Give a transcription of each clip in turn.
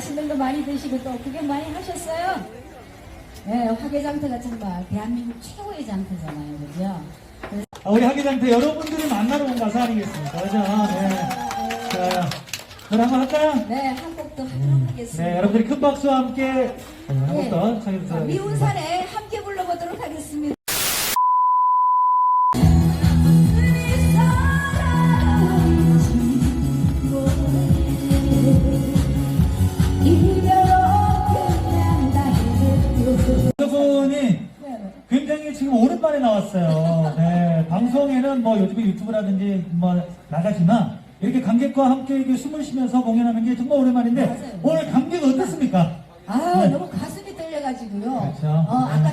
드시고 또 구경 많이 하셨어요? 네, 화개장터가 정말 대한민국 최고의 장터잖아요. 그죠? 아, 우리 하기장터 여러분들을 만나러 온 가수 아니겠습니까? 그죠? 네. 자, 노래 한번 할까요? 네, 한 곡 더 하도록 하겠습니다. 네, 여러분들이 큰 박수와 함께 한 네. 곡더 청해주세요. 미운 산에 지금 오랜만에 나왔어요. 네, 방송에는 뭐 요즘에 유튜브라든지 뭐 나가지만 이렇게 관객과 함께 이렇게 숨을 쉬면서 공연하는 게 정말 오랜만인데 맞아요. 오늘 감격 어떻습니까? 아, 네. 너무 가슴이 떨려가지고요. 그렇죠. 어, 아까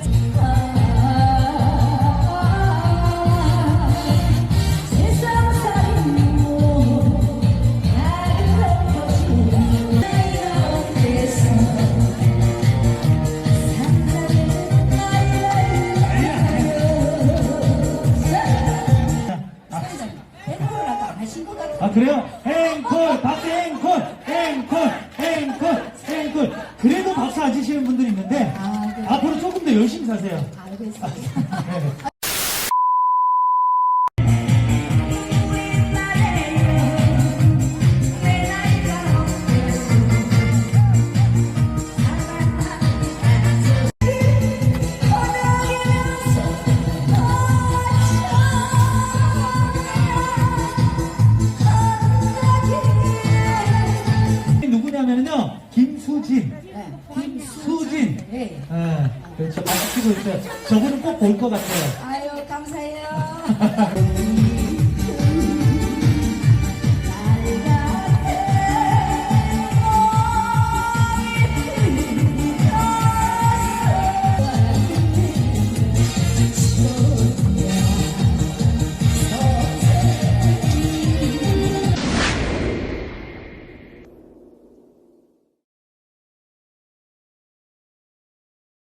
아 그래요? 앵콜 박수 앵콜 앵콜 앵콜 앵콜 그래도 박수 안 치시는 분들이 있는데 아, 네. 앞으로 조금 더 열심히 사세요. 알겠습니다. 누 그렇죠 치고 있어요. 저분은 꼭볼것 같아요. 아유 감사해요.